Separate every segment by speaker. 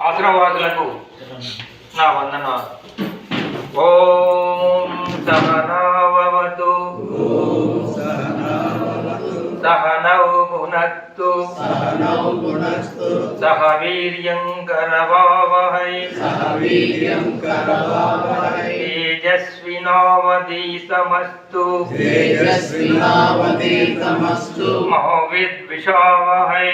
Speaker 1: ఆశ్రవాదులకు నా వందన ఓం సహనావతు సహనౌ
Speaker 2: గుణత్తు
Speaker 1: సహ వీర్యం కరవావహై
Speaker 2: తేజస్వినావతీతమస్తు
Speaker 1: మహోవిద్విషావహై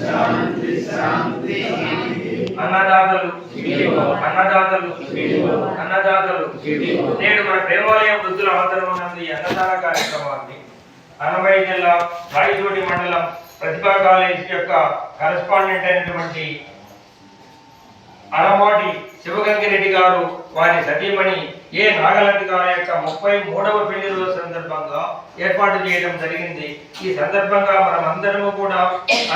Speaker 1: శాంతి శాంతి. అన్నదాతలు. అన్నదాతలు. అన్నదాతలు. నేడు మన ప్రేమాలయం వృద్ధుల ఆదరణందు ఈ అన్నదాన కార్యక్రమాన్ని అనభై జిల్లా రాయచోటి మండలం ప్రతిభా కాలేజ్ యొక్క కరస్పాండెంట్ అయినటువంటి అలవాటి శివగంగిరెడ్డి గారు వారి సతీమణి ఏ నాగలంటి గారి యొక్క ముప్పై మూడవ పెళ్ళి రోజు సందర్భంగా ఏర్పాటు చేయడం జరిగింది. ఈ సందర్భంగా మనమందరము కూడా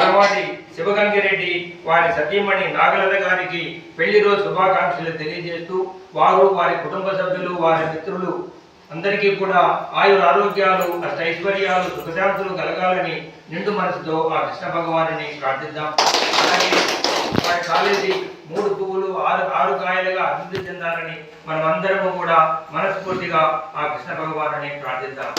Speaker 1: అలవాటి శివగంగిరెడ్డి వారి సతీమణి నాగలత గారికి పెళ్ళి రోజు శుభాకాంక్షలు తెలియజేస్తూ వారు వారి కుటుంబ సభ్యులు వారి మిత్రులు అందరికీ కూడా ఆయుర ఆరోగ్యాలు అష్టైశ్వర్యాలు సుఖశాంతులు కలగాలని నిండు మనసుతో ఆ కృష్ణ భగవాను ప్రార్థిద్దాం. అలాగే వారి కాలేజీ మూడు పువ్వులు ఆరు అభివృద్ధి చెందాలని మనం కూడా మనస్ఫూర్తిగా ఆ కృష్ణ భగవానుని ప్రార్థిద్దాం.